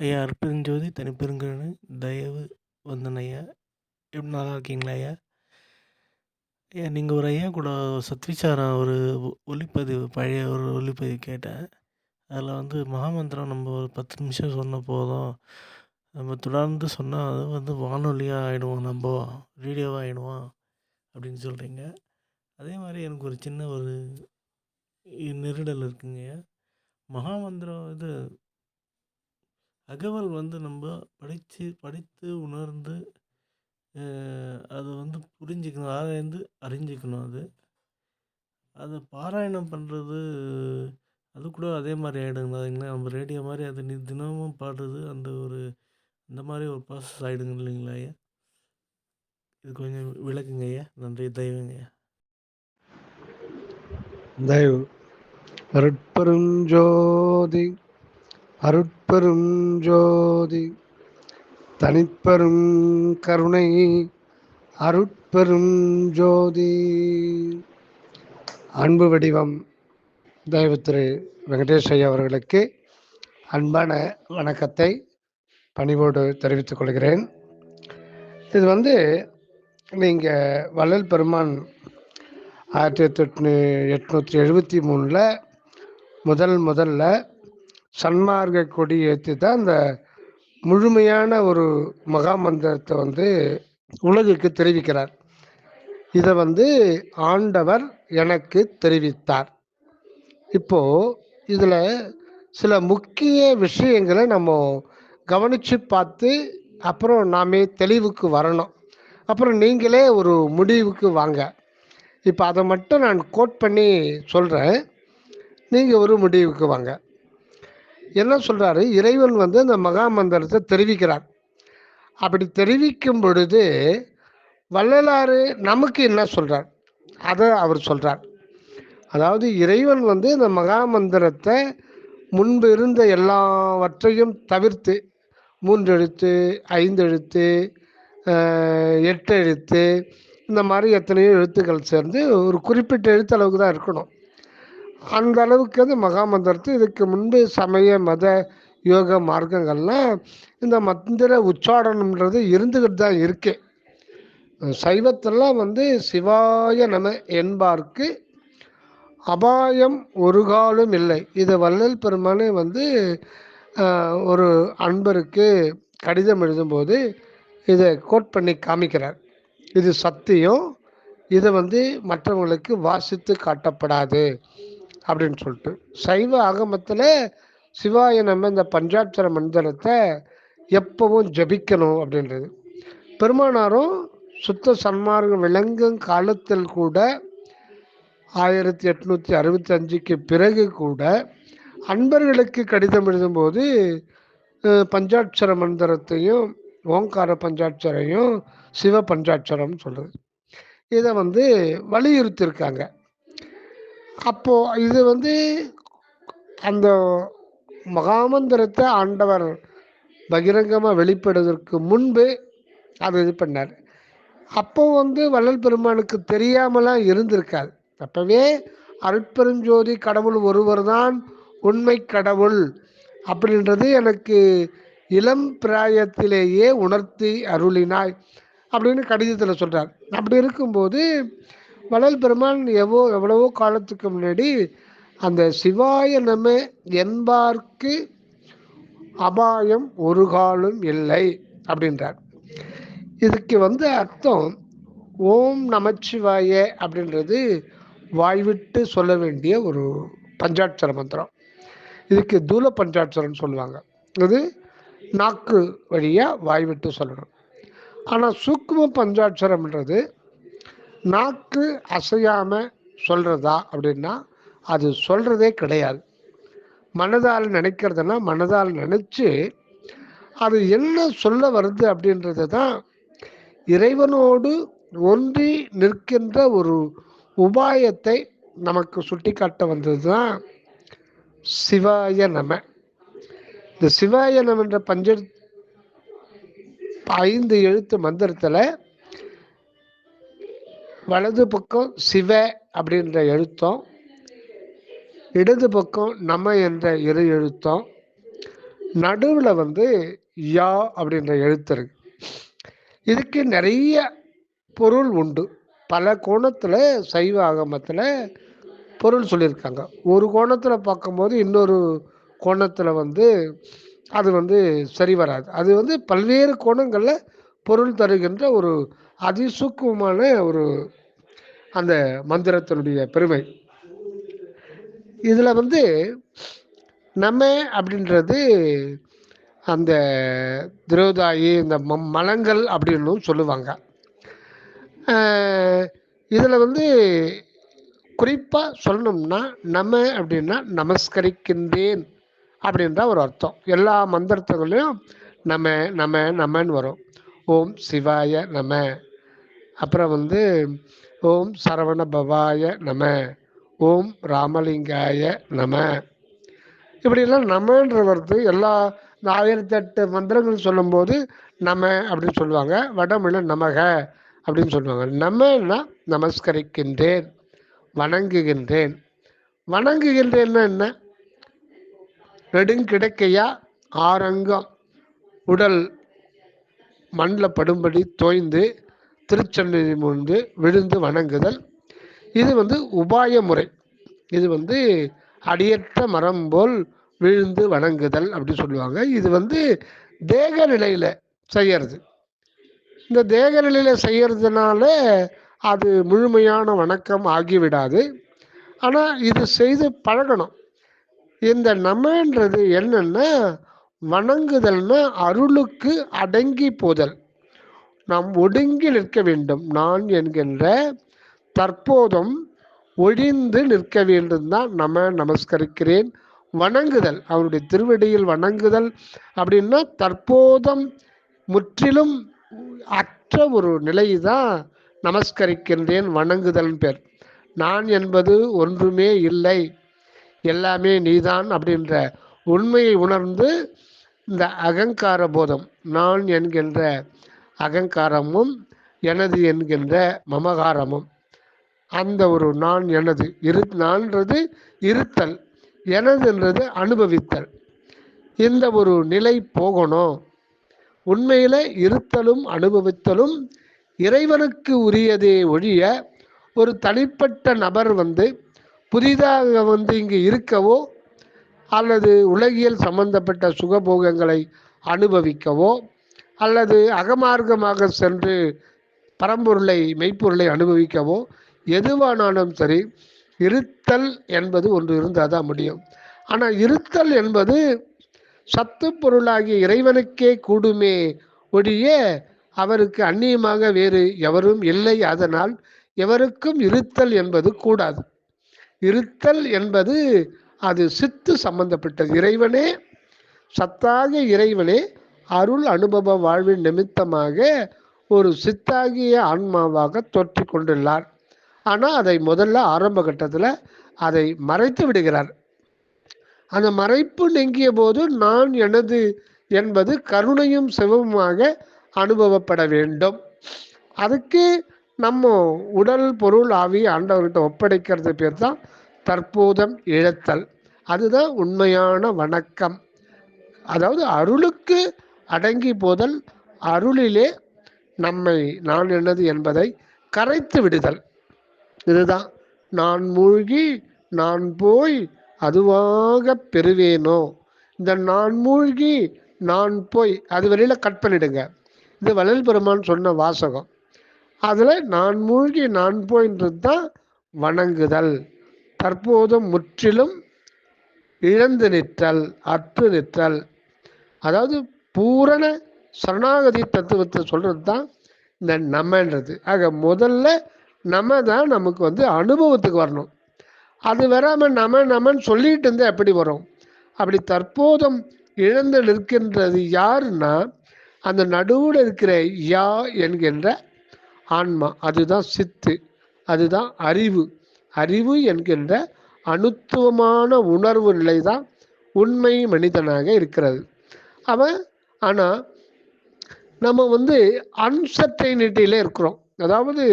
ஐயா அற்பெருஞ்சோதி தனிப்பெருங்கருணை தயவு வந்தன் ஐயா. எப்படி நல்லா இருக்கீங்களா ஐயா? ஐயா நீங்கள் ஒரு ஐயா கூட சத்விச்சாரம் ஒரு ஒளிப்பதிவு பழைய ஒரு ஒளிப்பதிவு கேட்டேன். அதில் வந்து மகாமந்திரம் நம்ம ஒரு பத்து நிமிஷம் சொன்ன போதும். நம்ம தொடர்ந்து சொன்னால் அது வந்து வானொலியாக ஆகிடுவோம் நம்ம ரேடியோவாக ஆகிடுவோம் அப்படின்னு சொல்கிறீங்க அதே மாதிரி எனக்கு ஒரு சின்ன ஒரு நெருடல் இருக்குங்க ஐயா. மகாமந்திரம் இது அகவல் வந்து நம்ம படித்து படித்து உணர்ந்து அதை வந்து புரிஞ்சுக்கணும் ஆராய்ந்து அறிஞ்சிக்கணும் அது. அதை பாராயணம் பண்ணுறது அது கூட அதே மாதிரி ஆகிடுங்களா நம்ம ரேடியோ மாதிரி அது நீ தினமும் பாடுறது அந்த ஒரு அந்த மாதிரி ஒரு ப்ராசஸ் ஆகிடுங்க இல்லைங்களா ஐயா? இது கொஞ்சம் விளக்குங்க ஐயா. நன்றி. தெய்வங்க ஐயா. தயவு அருட்பெரும் ஜோதி அருட்பெரும் ஜோதி தனிப்பெரும் கருணை அருட்பெரும் ஜோதி அன்பு வடிவம் தயவு திரு வெங்கடேஷ் ஐயா அவர்களுக்கு அன்பான வணக்கத்தை பணிவோடு தெரிவித்துக் கொள்கிறேன். இது வந்து நீங்கள் வள்ளல் பெருமான் ஆயிரத்தி எட்டு எட்நூற்றி எழுபத்தி மூணில் முதல் முதல்ல சன்மார்க்க கொடி ஏற்றி தான் அந்த முழுமையான ஒரு மகாமந்திரத்தை வந்து உலகுக்கு தெரிவிக்கிறார். இதை வந்து ஆண்டவர் எனக்கு தெரிவித்தார். இப்போ இதில் சில முக்கிய விஷயங்களை நம்ம கவனித்து பார்த்து அப்புறம் நாமே தெளிவுக்கு வரணும். அப்புறம் நீங்களே ஒரு முடிவுக்கு வாங்க. இப்போ அதை மட்டும் நான் கோட் பண்ணி சொல்கிறேன் நீங்கள் ஒரு முடிவுக்கு வாங்க. என்ன சொல்கிறாரு இறைவன் வந்து அந்த மகாமந்திரத்தை தெரிவிக்கிறார். அப்படி தெரிவிக்கும் பொழுது வள்ளலாறு நமக்கு என்ன சொல்கிறார் அதை அவர் சொல்கிறார் அதாவது இறைவன் வந்து இந்த மகாமந்திரத்தை முன்பு இருந்த எல்லாவற்றையும் தவிர்த்து மூன்று எழுத்து ஐந்து எழுத்து எட்டு எழுத்து இந்த மாதிரி எத்தனையோ எழுத்துக்கள் சேர்ந்து ஒரு குறிப்பிட்ட எழுத்தளவுக்கு தான் இருக்கணும். அந்த அளவுக்கு வந்து மகாமந்திரத்தை இதுக்கு முன்பு சமய மத யோக மார்க்கங்கள்லாம் இந்த மந்திர உச்சாடனம்ன்றது இருந்துக்கிட்டு தான் இருக்கு. சைவத்தெல்லாம் வந்து சிவாய நம என்பார்க்கு அபாயம் ஒரு காலும் இல்லை. இது வள்ளல் பெருமானே வந்து ஒரு அன்பருக்கு கடிதம் எழுதும்போது இதை கோட் பண்ணி காமிக்கிறார். இது சத்தியம் இதை வந்து மற்றவங்களுக்கு வாசித்து காட்டப்படாது. அப்படின்னு சொல்லிட்டு. சைவ ஆகமத்தில் சிவாய நம்ம இந்த பஞ்சாட்சர மந்திரத்தை எப்பவும் ஜபிக்கணும் அப்படின்றது. பெருமானாரும் சுத்த சன்மார்க்கம் விளங்கும் காலத்தில் கூட ஆயிரத்தி எட்நூற்றி அறுபத்தி அஞ்சுக்கு பிறகு கூட அன்பர்களுக்கு கடிதம் எழுதும்போது பஞ்சாட்சர மந்திரத்தையும் ஓங்கார பஞ்சாட்சரையும் சிவ பஞ்சாட்சரம் சொல்கிறது இதை வந்து வலியுறுத்தியிருக்காங்க. அப்போ இது வந்து அந்த மகாமந்திரத்தை ஆண்டவர் பகிரங்கமாக வெளிப்படுவதற்கு முன்பு அது இது பண்ணார். அப்போ வந்து வள்ளல் பெருமானுக்கு தெரியாமலாம் இருந்திருக்காது அப்பவே அருட்பெருஞ்சோதி கடவுள் ஒருவர் தான் உண்மை கடவுள் அப்படின்றது எனக்கு இளம் பிராயத்திலேயே உணர்த்தி அருளினாய் அப்படின்னு கடிதத்தில் சொல்கிறார் அப்படி இருக்கும்போது வள்ளல் பெருமான் எவ்வளோ எவ்வளவோ காலத்துக்கு முன்னாடி அந்த சிவாய நம என்பார்க்கு அபாயம் ஒரு காலும் இல்லை அப்படின்றார். இதுக்கு வந்து அர்த்தம் ஓம் நமச்சிவாய அப்படின்றது வாய்விட்டு சொல்ல வேண்டிய ஒரு பஞ்சாட்சர மந்திரம். இதுக்கு தூல பஞ்சாட்சரம்னு சொல்லுவாங்க. இது நாக்கு வழியாக வாய்விட்டு சொல்லணும். ஆனால் சூக்கும பஞ்சாட்சரம்ன்றது நாக்கு அசையாம சொல்றதா அப்படின்னா அது சொல்றதே கிடையாது. மனதால் நினைக்கிறதுனா மனதால் நினைச்சு அது என்ன சொல்ல வருது அப்படின்றது தான் இறைவனோடு ஒன்றி நிற்கின்ற ஒரு உபாயத்தை நமக்கு சுட்டிக்காட்ட வந்தது தான் சிவாய நம. இந்த சிவாய நம என்ற பஞ்ச ஐந்து எழுத்து மந்திரத்தில் வலது பக்கம் சிவ அப்படின்ற எழுத்தம் இடது பக்கம் நம என்ற இரு எழுத்தம் நடுவில் வந்து யா அப்படின்ற எழுத்து இருக்கு. இதுக்கு நிறைய பொருள் உண்டு. பல கோணத்தில் சைவ ஆகமத்தில் பொருள் சொல்லியிருக்காங்க. ஒரு கோணத்தில் பார்க்கும்போது இன்னொரு கோணத்தில் வந்து அது வந்து சரி வராது. அது வந்து பல்வேறு கோணங்களில் பொருள் தருகின்ற ஒரு அதிசூக்குமான ஒரு அந்த மந்திரத்தினுடைய பெருமை. இதில் வந்து நம்ம அப்படின்றது அந்த திரோதாயி இந்த மலங்கள் அப்படின்னு சொல்லுவாங்க. இதில் வந்து குறிப்பாக சொல்லணும்னா நம்ம அப்படின்னா நமஸ்கரிக்கின்றேன் அப்படின்ற ஒரு அர்த்தம். எல்லா மந்திரத்துகளையும் நம்ம நம்ம நம்மன்னு வரும். ஓம் சிவாய நம. அப்புறம் வந்து ஓம் சரவண பவாய நம. ஓம் ராமலிங்காய நம. இப்படிலாம் நமன்ற வருது எல்லா இந்த ஆயிரத்தி எட்டு மந்திரங்கள் சொல்லும்போது நம அப்படின்னு சொல்லுவாங்க. வடமொழியில் நமக அப்படின்னு சொல்லுவாங்க. நமன்னா நமஸ்கரிக்கின்றேன் வணங்குகின்றேன். வணங்குகின்றேன்னா என்ன? நெடுங்கிடக்கையா ஆரங்கம் உடல் மண்ணில் படும்படி தோய்ந்து திருச்சன்னதி முன்பு விழுந்து வணங்குதல். இது வந்து உபாய முறை. இது வந்து அடியற்ற மரம் போல் விழுந்து வணங்குதல் அப்படின்னு சொல்லுவாங்க. இது வந்து தேக நிலையில் செய்யறது. இந்த தேக நிலையில் செய்யறதுனால அது முழுமையான வணக்கம் ஆகிவிடாது. ஆனால் இது செய்து பழகணும். இந்த நம்மன்றது என்னன்னா வணங்குதல்னா அருளுக்கு அடங்கி போதல். நாம் ஒடுங்கி நிற்க வேண்டும். நான் என்கின்ற தற்போதும் ஒழிந்து நிற்க வேண்டும் தான் நம்ம நமஸ்கரிக்கிறேன். வணங்குதல் அவருடைய திருவடியில் வணங்குதல் அப்படின்னா தற்போதும் முற்றிலும் அற்ற ஒரு நிலை தான் நமஸ்கரிக்கின்றேன் வணங்குதல் பேர். நான் என்பது ஒன்றுமே இல்லை. எல்லாமே நீதான் அப்படின்ற உண்மையை உணர்ந்து இந்த அகங்கார போதம் நான் என்கின்ற அகங்காரமும் எனது என்கின்ற மமகாரமும். அந்த ஒரு நான் எனது இரு நான்றது இருத்தல் எனதுன்றது அனுபவித்தல். இந்த ஒரு நிலை போகணும். உண்மையில் இருத்தலும் அனுபவித்தலும் இறைவனுக்கு உரியதே ஒழிய ஒரு தனிப்பட்ட நபர் வந்து புதிதாக வந்து இங்கே இருக்கவோ அல்லது உலகியல் சம்பந்தப்பட்ட சுகபோகங்களை அனுபவிக்கவோ அல்லது அகமார்க்கமாக சென்று பரம்பொருளை மெய்ப்பொருளை அனுபவிக்கவோ எதுவானாலும் சரி இருத்தல் என்பது ஒன்று இருந்தால் தான் முடியும். ஆனால் இருத்தல் என்பது சத்து பொருளாகிய இறைவனுக்கே கூடுமே ஒழிய அவருக்கு அந்நியமாக வேறு எவரும் இல்லை. அதனால் எவருக்கும் இருத்தல் என்பது கூடாது. இருத்தல் என்பது அது சித்து சம்பந்தப்பட்டது. இறைவனே சத்தாக இறைவனே அருள் அனுபவ வாழ்வின் நிமித்தமாக ஒரு சித்தாகிய ஆன்மாவாக தோற்றி கொண்டுள்ளார். ஆனால் அதை முதல்ல ஆரம்ப கட்டத்தில் அதை மறைத்து விடுகிறார். அந்த மறைப்பு நெங்கிய போது நான் எனது என்பது கருணையும் சிவமுமாக அனுபவப்பட வேண்டும். அதுக்கு நம்ம உடல் பொருள் ஆவி ஆண்டவர்கிட்ட ஒப்படைக்கிறது பேர் தான் தற்போதம் இழத்தல். அதுதான் உண்மையான வணக்கம். அதாவது அருளுக்கு அடங்கி போதல் அருளிலே நம்மை நான் என்னது என்பதை கரைத்து விடுதல். இதுதான் நான் மூழ்கி நான் போய் அதுவாக பெறுவேனோ? இந்த நான் மூழ்கி நான் போய் அது வழியில் கட் பண்ணிடுங்க. இது வள்ளல் பெருமான் சொன்ன வாசகம். அதில் நான் மூழ்கி நான் போயின்றது தான் வணங்குதல். தற்போதும் முற்றிலும் இழந்து நிற்றல் அற்று நிற்றல். அதாவது பூரண சரணாகதி தத்துவத்தை சொல்கிறது தான் இந்த நம்மன்றது. ஆக முதல்ல நம்ம தான் நமக்கு வந்து அனுபவத்துக்கு வரணும். அது வராமல் நம்ம நம்மன்னு சொல்லிட்டு இருந்தால் எப்படி வரும்? அப்படி தற்போதும் இழந்து நிற்கின்றது யாருன்னா அந்த நடுவில் இருக்கிற யா என்கின்ற ஆன்மா. அதுதான் சித்து. அதுதான் அறிவு. அறிவு என்கின்ற அணுத்துவமான உணர்வு நிலை தான் உண்மை மனிதனாக இருக்கிறது. அவன் ஆனால் நம்ம வந்து அன்சர்டைனிட்டியில் இருக்கிறோம். அதாவது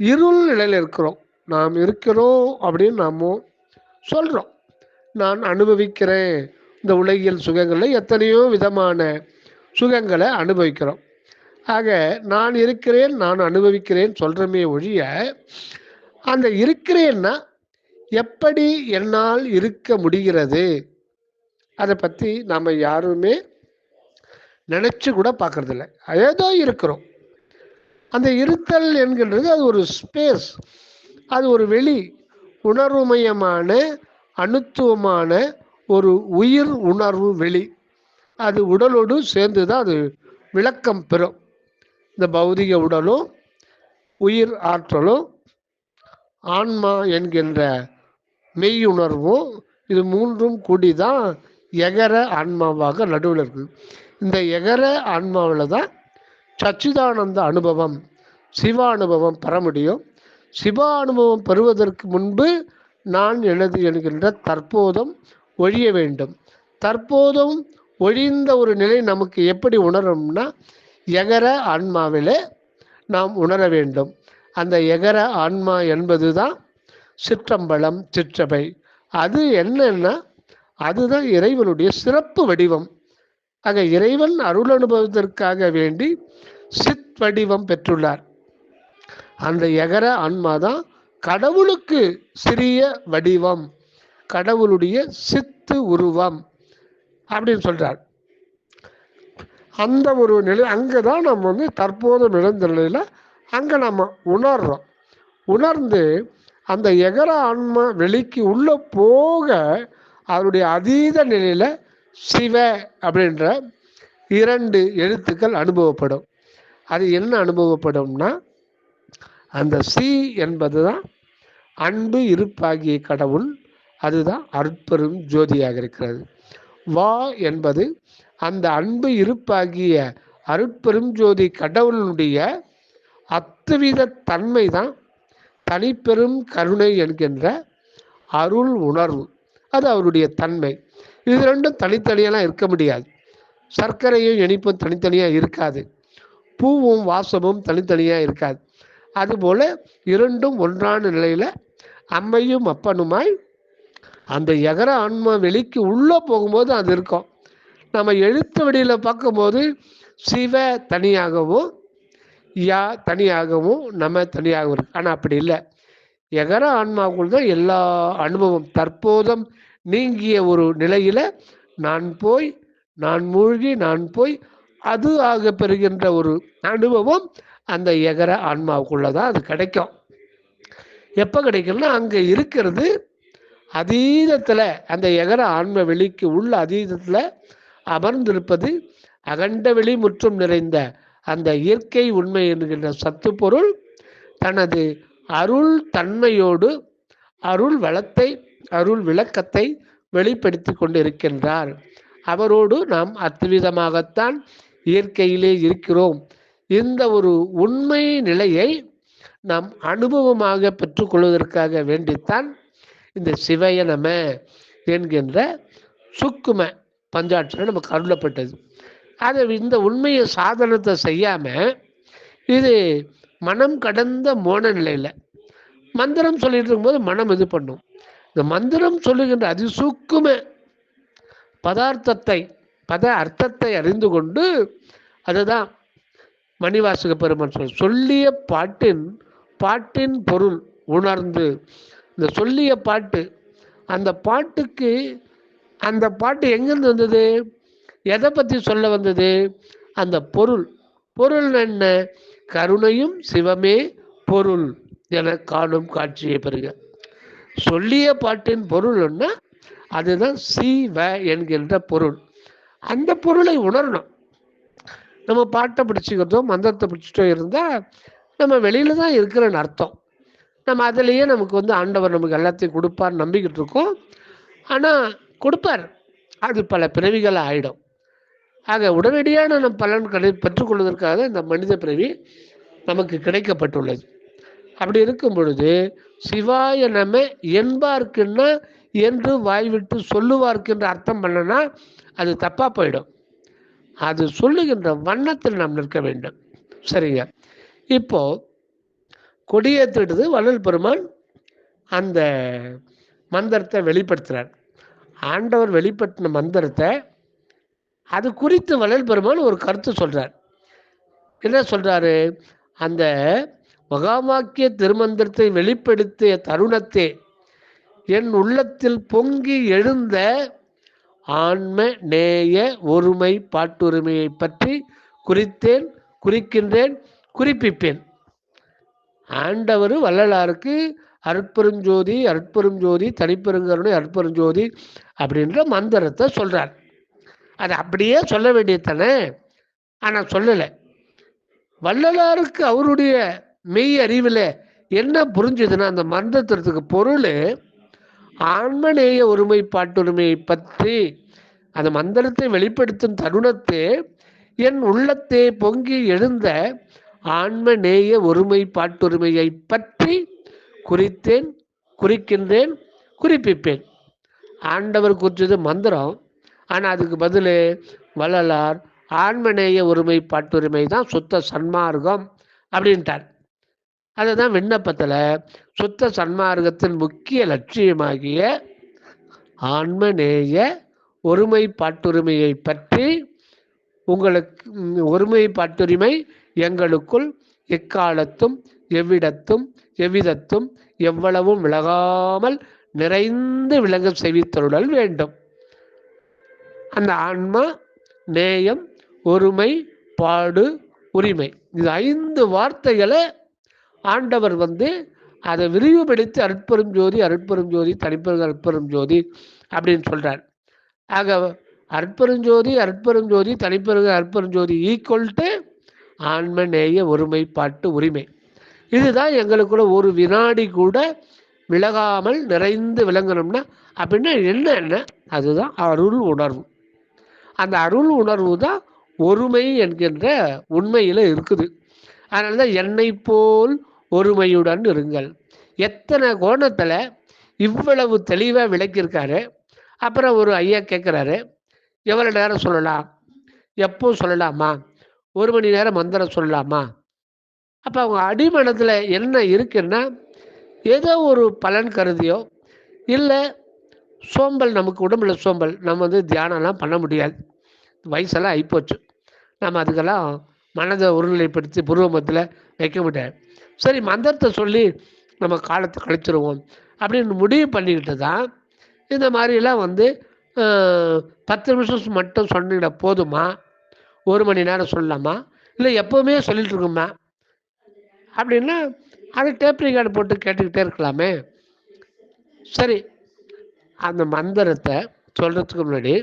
இருள் நிலையில் இருக்கிறோம். நாம் இருக்கிறோம் அப்படின்னு நாம் சொல்கிறோம் நான் அனுபவிக்கிறேன். இந்த உலகியல் சுகங்களில் எத்தனையோ விதமான சுகங்களை அனுபவிக்கிறோம். ஆக நான் இருக்கிறேன் நான் அனுபவிக்கிறேன் சொல்கிறமே ஒழிய அந்த இருக்கிறேன்னா எப்படி என்னால் இருக்க முடிகிறது? அதை பற்றி நாம் யாருமே நினச்சி கூட பார்க்கறதில்ல ஏதோ இருக்கிறோம். அந்த இருத்தல் என்கின்றது அது ஒரு ஸ்பேஸ் அது ஒரு வெளி உணர்வுமயமான அணுத்துவமான ஒரு உயிர் உணர்வு வெளி. அது உடலோடு சேர்ந்து தான் அது விளக்கம் பெறும். இந்த பௌதிக உடலும் உயிர் ஆற்றலும் ஆன்மா என்கின்ற மெய்யுணர்வும் இது மூன்றும் கூடி தான் எகர ஆன்மாவாக நடுவில் இருக்குது இந்த எகர ஆன்மாவில் தான் சச்சிதானந்த அனுபவம் சிவ அனுபவம் பெற முடியும். சிவ அனுபவம் பெறுவதற்கு முன்பு நான் எனது என்கின்ற தற்போதும் ஒழிய வேண்டும். தற்போதும் ஒழிந்த ஒரு நிலை நமக்கு எப்படி உணரும்னா எகர ஆன்மாவிலே நாம் உணர வேண்டும். அந்த எகர ஆன்மா என்பது தான் சிற்றம்பலம் சிற்றபை. அது என்னன்னா அதுதான் இறைவனுடைய சிறப்பு வடிவம். ஆக இறைவன் அருள் அனுபவத்திற்காக வேண்டி சித் வடிவம் பெற்றுள்ளார். அந்த எகர ஆன்மா தான் கடவுளுக்கு சிறிய வடிவம் கடவுளுடைய சித்து உருவம் அப்படின்னு சொல்றார். அந்த ஒரு நிலை அங்கே தான் நம்ம வந்து தற்போது நிலந்த நிலையில் அங்கே நம்ம உணர்றோம். உணர்ந்து அந்த எகர ஆன்மா வெளிக்கு உள்ளே போக அவருடைய அதீத நிலையில் சிவ அப்படின்ற இரண்டு எழுத்துக்கள் அனுபவப்படும். அது என்ன அனுபவப்படும்னா அந்த சி என்பது தான் அன்பு இருப்பாகிய கடவுள் அதுதான் அற்பெரும் ஜோதியாக இருக்கிறது. வா என்பது அந்த அன்பு இருப்பாகிய அருட்பெரும் ஜோதி கடவுளுடைய அத்துவித தன்மை தான் தனிப்பெரும் கருணை என்கின்ற அருள் உணர்வு. அது அவருடைய தன்மை. இது ரெண்டும் தனித்தனியெல்லாம் இருக்க முடியாது. சர்க்கரையும் இனிப்பும் தனித்தனியாக இருக்காது. பூவும் வாசமும் தனித்தனியாக இருக்காது. அதுபோல் இரண்டும் ஒன்றான நிலையில் அம்மையும் அப்பனுமாய் அந்த எகர ஆன்மா வெளிக்கு உள்ளே போகும்போது அது இருக்கும். நம்ம எழுத்து வடியில் பார்க்கும்போது சிவ தனியாகவும் யா தனியாகவும் நம்ம தனியாகவும் இருக்கு. ஆனால் அப்படி இல்லை. எகர ஆன்மாவுக்குள் தான் எல்லா அனுபவம் தற்போதும் நீங்கிய ஒரு நிலையில் நான் போய் நான் மூழ்கி நான் போய் அது ஆக பெறுகின்ற ஒரு அனுபவம் அந்த எகர ஆன்மாவுக்குள்ள தான் அது கிடைக்கும். எப்போ கிடைக்கும்னா அங்கே இருக்கிறது அதீதத்தில் அந்த எகர ஆன்ம வெளிக்கு உள்ள அதீதத்தில் அமர்ந்திருப்பது அகண்ட வெளி முற்றும் நிறைந்த அந்த இயற்கை உண்மை என்கின்ற சத்து பொருள் தனது அருள் தன்மையோடு அருள் வளத்தை அருள் விளக்கத்தை வெளிப்படுத்தி கொண்டிருக்கின்றார். அவரோடு நாம் அத்விதமாகத்தான் இயற்கையிலே இருக்கிறோம். இந்த ஒரு உண்மை நிலையை நாம் அனுபவமாக பெற்றுக்கொள்வதற்காக வேண்டித்தான் இந்த சிவய நம என்கின்ற சுக்கும பஞ்சாட்சரம் நமக்கு அருளப்பட்டது. அதை இந்த உண்மையை சாதனத்தை செய்யாமல் இது மனம் கடந்த மோன நிலையில். மந்திரம் சொல்லிட்டு இருக்கும்போது மனம் இது பண்ணும். இந்த மந்திரம் சொல்லுகின்ற அதிசூக்கும பதார்த்தத்தை பத அர்த்தத்தை அறிந்து கொண்டு அதுதான் மணிவாசக பெருமான் சொல் சொல்லிய பாட்டின் பாட்டின் பொருள் உணர்ந்து. இந்த சொல்லிய பாட்டு அந்த பாட்டுக்கு அந்த பாட்டு எங்கேருந்து வந்தது? எதை பற்றி சொல்ல வந்தது? அந்த பொருள். பொருள் என்ன? கருணையும் சிவமே பொருள் என காணும் காட்சியை பெறுக. சொல்லிய பாட்டின் பொருள் என்ன? அதுதான் சிவ என்கின்ற பொருள். அந்த பொருளை உணரணும். நம்ம பாட்டை பிடிச்சிக்கிறதோ மந்திரத்தை பிடிச்சிட்டோ இருந்தால் நம்ம வெளியில தான் இருக்கிறன்னு அர்த்தம். நம்ம அதுலேயே நமக்கு வந்து ஆண்டவர் நமக்கு எல்லாத்தையும் கொடுப்பார் நம்பிக்கிட்டு இருக்கோம். ஆனால் கொடுப்பார். அது பல பிறவிகள் ஆகிடும் ஆக உடனடியான நம் பலன்களை பெற்றுக்கொள்வதற்காக இந்த மனித பிறவி நமக்கு கிடைக்கப்பட்டுள்ளது. அப்படி இருக்கும் பொழுது சிவாய நம என்பார்க்குன்னா என்று வாய்விட்டு சொல்லுவார்க்குன்ற அர்த்தம் பண்ணனா அது தப்பாக போயிடும். அது சொல்லுகின்ற வண்ணத்தில் நாம் நிற்க வேண்டும். சரிங்க? இப்போ கொடியேற்றிடுது வள்ளல் பெருமான் அந்த மந்திரத்தை வெளிப்படுத்துகிறார் ஆண்டவர் வெளிப்பட்டின மந்திரத்தை அது குறித்து வள்ளல் பெருமான் ஒரு கருத்து சொல்கிறார் என்ன சொல்கிறாரு அந்த மகாமாக்கிய திருமந்திரத்தை வெளிப்படுத்திய தருணத்தே என் உள்ளத்தில் பொங்கி எழுந்த ஆன்ம நேய ஒருமை பாட்டுரிமையை பற்றி குறித்தேன் குறிக்கின்றேன் குறிப்பிப்பேன். ஆண்டவர் வள்ளலாருக்கு அற்பெருஞ்சோதி அற்பெருஞ்சோதி தனிப்பெருங்கருணை அற்பெருஞ்சோதி அப்படின்ற மந்திரத்தை சொல்கிறார் அதை அப்படியே சொல்ல வேண்டியதானே ஆனால் சொல்லலை. வள்ளலாருக்கு அவருடைய மெய் அறிவில் என்ன புரிஞ்சுதுன்னா அந்த மந்திரத்திற்கு பொருள் ஆன்மநேய ஒருமைப்பாட்டுரிமையை பற்றி அந்த மந்திரத்தை வெளிப்படுத்தும் தருணத்தை என் உள்ளத்தே பொங்கி எழுந்த ஆன்மநேய ஒருமைப்பாட்டுரிமையை பற்றி குறித்தேன் குறிக்கின்றேன் குறிப்பிப்பேன். ஆண்டவர் குறிச்சது மந்திரம் ஆனால் அதுக்கு பதில் வள்ளலார் ஆன்மநேய ஒருமைப்பாட்டுரிமை தான் சுத்த சன்மார்க்கம் அப்படின்ட்டார். அதுதான் விண்ணப்பத்தில் சுத்த சன்மார்க்கத்தின் முக்கிய லட்சியமாகிய ஆன்மநேய ஒருமைப்பாட்டுரிமையை பற்றி உங்களுக்கு ஒருமை ஒருமைப்பாட்டுரிமை எங்களுக்குள் எக்காலத்தும் எவ்விடத்தும் எவ்விதத்தும் எவ்வளவும் விலகாமல் நிறைந்து விளங்க செய்வித்தருடல் வேண்டும். அந்த ஆன்மா நேயம் ஒருமை பாடு உரிமை. இது ஐந்து வார்த்தைகளை ஆண்டவர் வந்து அதை விரிவுபடுத்தி அருட்பெரும் ஜோதி அருட்பெரும் ஜோதி தனிப்பெரும் அற்பெரும் ஜோதி அப்படின்னு சொல்கிறார் ஆக அற்பெருஞ்சோதி அற்பெரும் ஜோதி தனிப்பெருங்க அருட்பெருஞ்சோதி ஈக்குவல் டு ஆன்ம நேய ஒருமைப்பாட்டு உரிமை. இதுதான் எங்களுக்குள்ள ஒரு வினாடி கூட விலகாமல் நிறைந்து விளங்கணும்னா அப்படின்னா என்ன என்ன? அதுதான் அருள் உணர்வு. அந்த அருள் உணர்வு தான் ஒருமை என்கின்ற உண்மையில் இருக்குது. அதனால தான் என்னை போல் ஒருமையுடன் இருங்கள். எத்தனை கோணத்தில் இவ்வளவு தெளிவாக விளக்கியிருக்காரு. அப்புறம் ஒரு ஐயா கேட்குறாரு எவ்வளோ நேரம் சொல்லலாம்? எப்போ சொல்லலாமா? ஒரு மணி நேரம் மந்திரம் சொல்லலாமா? அப்போ அவங்க அடிமனத்தில் என்ன இருக்குன்னா ஏதோ ஒரு பலன் கருதியோ இல்லை சோம்பல் நமக்கு உடம்புல சோம்பல் நம்ம வந்து தியானம்லாம் பண்ண முடியாது. வயசெல்லாம் ஆகிப்போச்சு நம்ம அதுக்கெல்லாம் மனதை ஒருநிலைப்படுத்தி புருவமத்தில் வைக்க முடியாது. சரி மந்திரத்தை சொல்லி நம்ம காலத்தை கழிச்சிருவோம். அப்படின்னு முடிவு பண்ணிக்கிட்டு தான் இந்த மாதிரிலாம் வந்து பத்து நிமிஷம் மட்டும் சொன்னீங்கன்னா போதுமா? ஒரு மணி நேரம் சொல்லலாமா? இல்லை எப்போவுமே சொல்லிகிட்டு இருக்குமா? அப்படின்னா அது டேப் ரெக்கார்டு போட்டு கேட்டுக்கிட்டே இருக்கலாமே. சரி அந்த மந்திரத்தை சொல்கிறதுக்கு முன்னாடி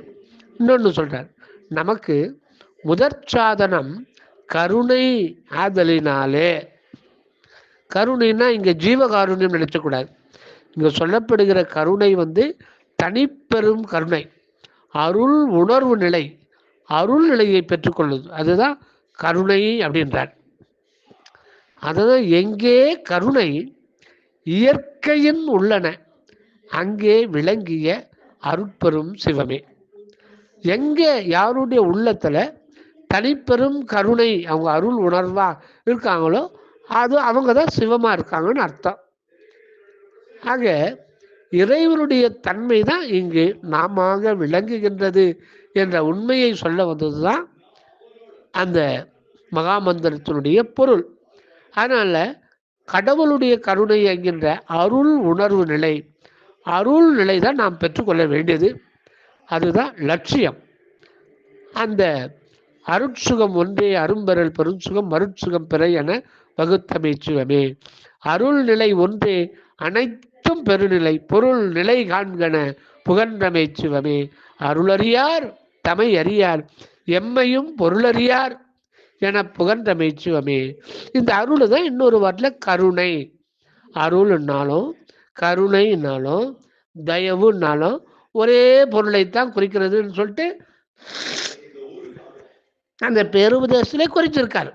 இன்னொன்று சொல்கிறார் நமக்கு முதற் சாதனம் கருணை ஆதலினாலே. கருணைன்னா இங்கே ஜீவகாருண்யம் நினைச்சக்கூடாது. இங்கே சொல்லப்படுகிற கருணை வந்து தனிப்பெரும் கருணை. அருள் உணர்வு நிலை. அருள் நிலையை பெற்றுக்கொள்வது அதுதான் கருணை அப்படின்றார். அதுதான் எங்கே கருணை? இயற்கையின் உள்ளன. அங்கே விளங்கிய அருட்பெரும் சிவமே. எங்கே யாருடைய உள்ளத்தில் தனிப்பெரும் கருணை அவங்க அருள் உணர்வாக இருக்காங்களோ அது அவங்க தான் சிவமாக இருக்காங்கன்னு அர்த்தம். ஆக இறைவனுடைய தன்மை தான் இங்கு நாம விளங்குகின்றது என்ற உண்மையை சொல்ல வந்தது தான் அந்த மகாமந்திரத்தினுடைய பொருள். அதனால் கடவுளுடைய கருணை என்கின்ற அருள் உணர்வு நிலை அருள் நிலை தான் நாம் பெற்றுக்கொள்ள வேண்டியது. அதுதான் லட்சியம். அந்த அருட்சுகம் ஒன்றே அரும்பெறல் பெருஞ்சுகம் மருட்சுகம் பிற என வகுத்தமைச்சுவமே. அருள் நிலை ஒன்றே அனைத்தும் பெருநிலை பொருள் நிலை காண்கன புகன்றமைச்சுவமே. அருளறியார் தமை அறியார் எம்மையும் பொருளறியார் என புகன்றமைச்சுவமே. இந்த அருள் தான் இன்னொரு வாட்டில் கருணை. அருள்னாலும் கருணைனாலும் தயவுனாலும் ஒரே பொருளைத்தான் குறிக்கிறதுன்னு சொல்லிட்டு அந்த பேருபதேசத்திலே குறிச்சிருக்காரு.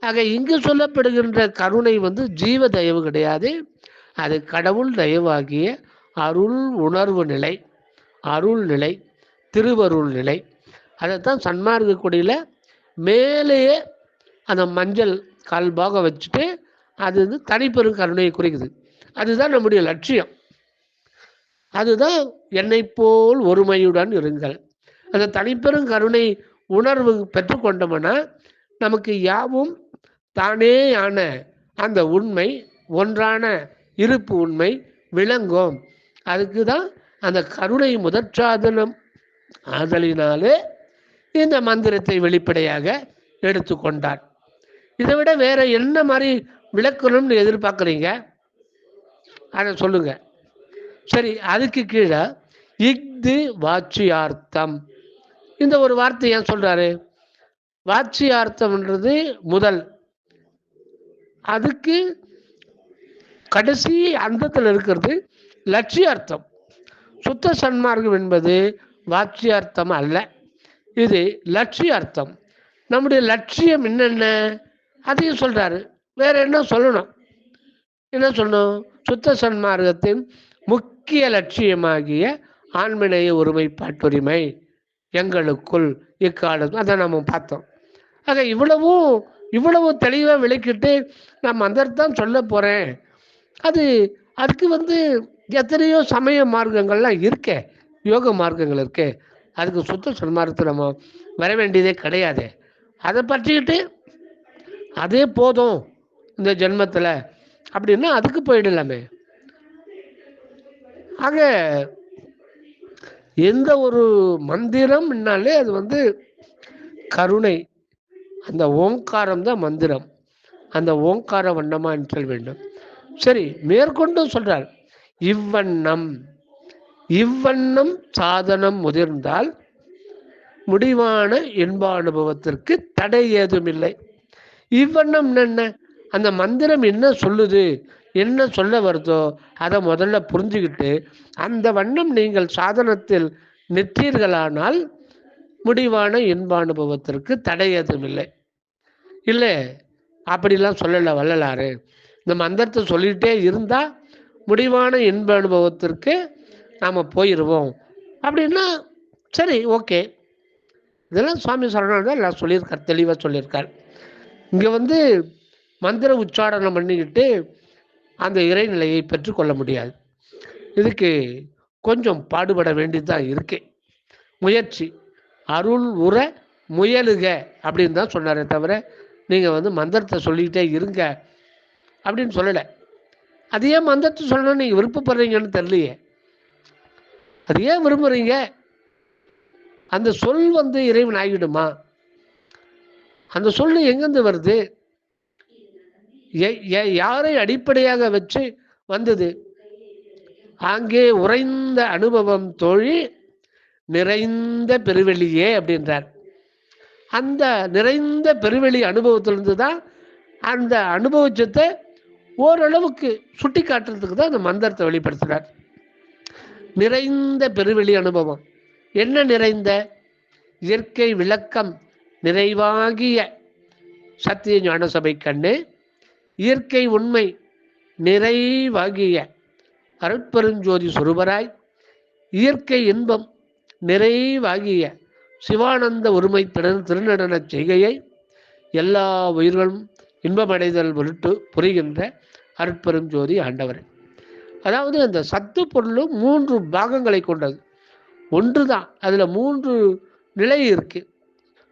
ஆக இங்கு சொல்லப்படுகின்ற கருணை வந்து ஜீவ தயவு கிடையாது. அது கடவுள் தயவாகிய அருள் உணர்வு நிலை அருள் நிலை திருவருள் நிலை. அதைத்தான் சன்மார்க்க கொடியில் மேலேயே அந்த மஞ்சள் கால் போக வச்சுட்டு அது வந்து தனிப்பெரும் கருணையை குறிக்குது. அதுதான் நம்முடைய லட்சியம். அதுதான் என்னை போல் ஒருமையுடன் இருங்கள். அந்த தனிப்பெரும் கருணை உணர்வு பெற்றுக்கொண்டோம்னா நமக்கு யாவும் தானேயான அந்த உண்மை ஒன்றான இருப்பு உண்மை விளங்கும். அதுக்கு தான் அந்த கருணை முதற்சாதனம். ஆதலினாலே இந்த மந்திரத்தை வெளிப்படையாக எடுத்துக்கொண்டார் இதை விட வேற என்ன மாதிரி விளக்கணும்னு எதிர்பார்க்குறீங்க? அதை சொல்லுங்க. சரி அதுக்கு கீழே இஃது வாட்சியார்த்தம். இந்த ஒரு வார்த்தை ஏன் சொல்றாரு? வாட்சியார்த்தம்ன்றது முதல். அதுக்கு கடைசி அந்தத்தில் இருக்கிறது லட்சியார்த்தம். சுத்த சன்மார்க்கம் என்பது வாட்சியார்த்தம் அல்ல. இது லட்சியார்த்தம். நம்முடைய லட்சியம் என்னென்ன? அதையும் சொல்றாரு. வேற என்ன சொல்லணும்? என்ன சொல்லணும்? சுத்த சன்மார்க்கத்தின் முக்கிய லட்சியமாகிய ஆண்மநேய ஒருமைப்பாட்டுரிமை எங்களுக்குள் இக்காலம் அதை நம்ம பார்த்தோம். ஆக இவ்வளவும் இவ்வளவு தெளிவாக விளக்கிட்டு நான் மந்திரத்தான் சொல்ல போகிறேன் அது அதுக்கு வந்து எத்தனையோ சமய மார்க்கங்கள்லாம் இருக்கே யோக மார்க்கங்கள் இருக்கே. அதுக்கு சுத்த சன்மார்க்கத்தை நம்ம வர வேண்டியதே கிடையாது. அதை பற்றிக்கிட்டு அதே போதும் இந்த ஜென்மத்தில் அப்படின்னா அதுக்கு போயிடலாமே. ஆக எந்த ஒரு மந்திரம்னாலே அது வந்து கருணை. அந்த ஓங்காரம் தான் மந்திரம். அந்த ஓங்கார வண்ணமா என்றல் வேண்டும். சரி மேற்கொண்டும் சொல்றார் இவ்வண்ணம் இவ்வண்ணம் சாதனம் முதிர்ந்தால் முடிவான இன்ப அனுபவத்திற்கு தடை ஏதுமில்லை. இவ்வண்ணம் என்ன? அந்த மந்திரம் என்ன சொல்லுது? என்ன சொல்ல வருதோ அதை முதல்ல புரிஞ்சுக்கிட்டு அந்த வண்ணம் நீங்கள் சாதனத்தில் நிற்றீர்களானால் முடிவான இன்ப அனுபவத்திற்கு தடை எதுவும் இல்லை இல்லை அப்படிலாம் சொல்லலை வள்ளலாறு இந்த மந்திரத்தை சொல்லிகிட்டே இருந்தால் முடிவான இன்ப அனுபவத்திற்கு நாம் போயிடுவோம் அப்படின்னா சரி ஓகே. இதெல்லாம் சுவாமி சரணானந்தர் எல்லாம் சொல்லியிருக்கார் தெளிவாக சொல்லியிருக்கார். இங்கே வந்து மந்திர உச்சாரணம் பண்ணிக்கிட்டு அந்த இறைநிலையை பெற்றுக்கொள்ள முடியாது. இதுக்கு கொஞ்சம் பாடுபட வேண்டியதுதான் இருக்கு. முயற்சி. அருள் உற முயலுக அப்படின்னு தான் சொன்னாரே தவிர நீங்கள் வந்து மந்திரத்தை சொல்லிக்கிட்டே இருங்க அப்படின்னு சொல்லலை. அது ஏன் மந்திரத்தை சொல்லணும்னு நீங்கள் விருப்பப்படுறீங்கன்னு தெரியலையே. அது ஏன் விரும்புகிறீங்க அந்த சொல் வந்து இறைவன் ஆகிடுமா? அந்த சொல் எங்கேருந்து வருது? யாரை அடிப்படையாக வச்சு வந்தது? அங்கே உறைந்த அனுபவம் தோழி நிறைந்த பெருவெளியே அப்படின்றார். அந்த நிறைந்த பெருவெளி அனுபவத்திலிருந்து தான் அந்த அனுபவச்சத்தை ஓரளவுக்கு சுட்டி காட்டுறதுக்கு தான் அந்த மந்திரத்தை வெளிப்படுத்துகிறார் நிறைந்த பெருவெளி அனுபவம். என்ன நிறைந்த? இயற்கை விளக்கம் நிறைவாகிய சத்திய ஞான சபை கண்ணு இயற்கை உண்மை நிறைவாகிய அருட்பெருஞ்சோதி சொருபராய் இயற்கை இன்பம் நிறைவாகிய சிவானந்த ஒருமை திறன் திருநடன செய்கையை எல்லா உயிர்களும் இன்பமடைதல் பொருட்டு புரிகின்ற அருட்பெரும் ஜோதி ஆண்டவர். அதாவது அந்த சத்து பொருளும் மூன்று பாகங்களை கொண்டது. ஒன்று தான் அதில் மூன்று நிலை இருக்கு.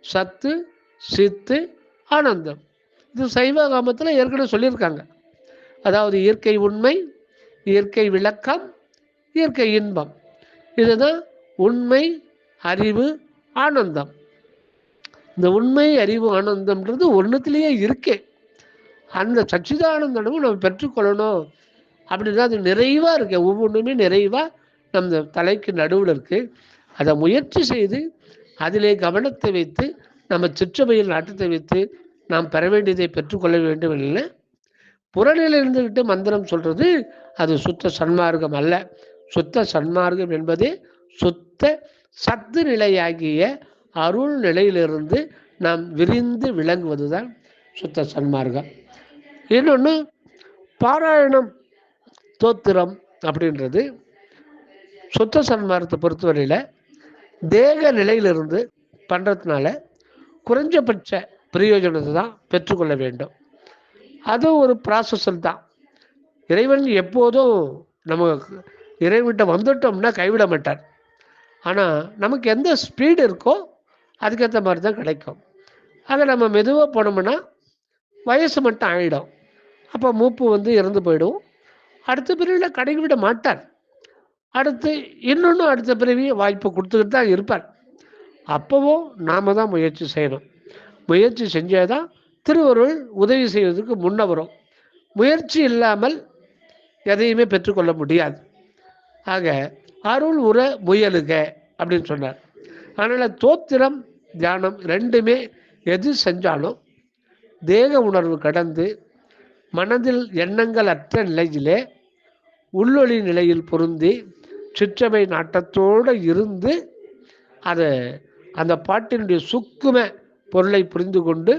சத்து சித்து ஆனந்தம். இது சைவ காமத்தில் ஏற்கனவே சொல்லியிருக்காங்க. அதாவது இயற்கை உண்மை இயற்கை விளக்கம் இயற்கை இன்பம். இதுதான் உண்மை அறிவு ஆனந்தம். இந்த உண்மை அறிவு ஆனந்தம்ன்றது ஒன்றுத்துலேயே இருக்கே. அந்த சச்சிதானந்தமும் நம்ம பெற்றுக்கொள்ளணும் அப்படின்னா அது நிறைவாக இருக்கு. ஒவ்வொன்றுமே நிறைவாக நம்ம தலைக்கு நடுவில் இருக்கு. அதை முயற்சி செய்து அதிலே கவனத்தை வைத்து நம்ம சிற்றமையில் நாட்டத்தை வைத்து நாம் பெற வேண்டியதை பெற்றுக்கொள்ள வேண்டும் இல்லை புறநிலை இருந்துக்கிட்டு மந்திரம் சொல்றது அது சுத்த சன்மார்க்கம் அல்ல. சுத்த சன்மார்க்கம் என்பது சுத்த சத்து நிலையாகிய அருள் நிலையிலிருந்து நாம் விரிந்து விளங்குவது தான் சுத்த சன்மார்க்கம். இன்னொன்று பாராயணம் தோத்திரம் அப்படின்றது சுத்த சன்மார்க்கத்தை பொறுத்தவரையில் தேக நிலையிலிருந்து பண்ணுறதுனால குறைஞ்சபட்ச பிரயோஜனத்தை தான் பெற்றுக்கொள்ள வேண்டும். அது ஒரு ப்ராசஸல் தான். இறைவன் எப்போதும் நம்ம இறைவன்கிட்ட வந்துட்டோம்னா கைவிட மாட்டார் ஆனால் நமக்கு எந்த ஸ்பீடு இருக்கோ அதுக்கேற்ற மாதிரி தான் கிடைக்கும். ஆக நம்ம மெதுவாக போனோம்னா வயசு மட்டும் ஆகிடும் அப்போ மூப்பு வந்து இறந்து போயிடும். அடுத்த பிரிவில் விட மாட்டார் அடுத்து இன்னொன்று அடுத்த பிறவி வாய்ப்பு கொடுத்துக்கிட்டு தான் இருப்பார் அப்போவும் நாம் தான் முயற்சி செய்யணும். முயற்சி செஞ்சால் தான் திருவருள் உதவி செய்வதற்கு முன்ன வரும் முயற்சி இல்லாமல் எதையுமே பெற்றுக்கொள்ள முடியாது. ஆக அருள் உற முயலுக அப்படின்னு சொன்னார். அதனால் தோத்திரம் தியானம் ரெண்டுமே எது செஞ்சாலும் தேக உணர்வு கடந்து மனதில் எண்ணங்கள் அற்ற நிலையிலே உள்ளொளி நிலையில் பொருந்தி சிற்றமை நாட்டத்தோடு இருந்து அதை அந்த பாட்டினுடைய சுக்குமை பொருளை புரிந்து கொண்டு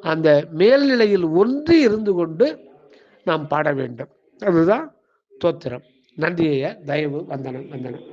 அந்த மேல்நிலையில் ஒன்று இருந்து கொண்டு நாம் பாட வேண்டும். அதுதான் தோத்திரம் நன்றிய தயவு வந்தனம் வந்தனம்.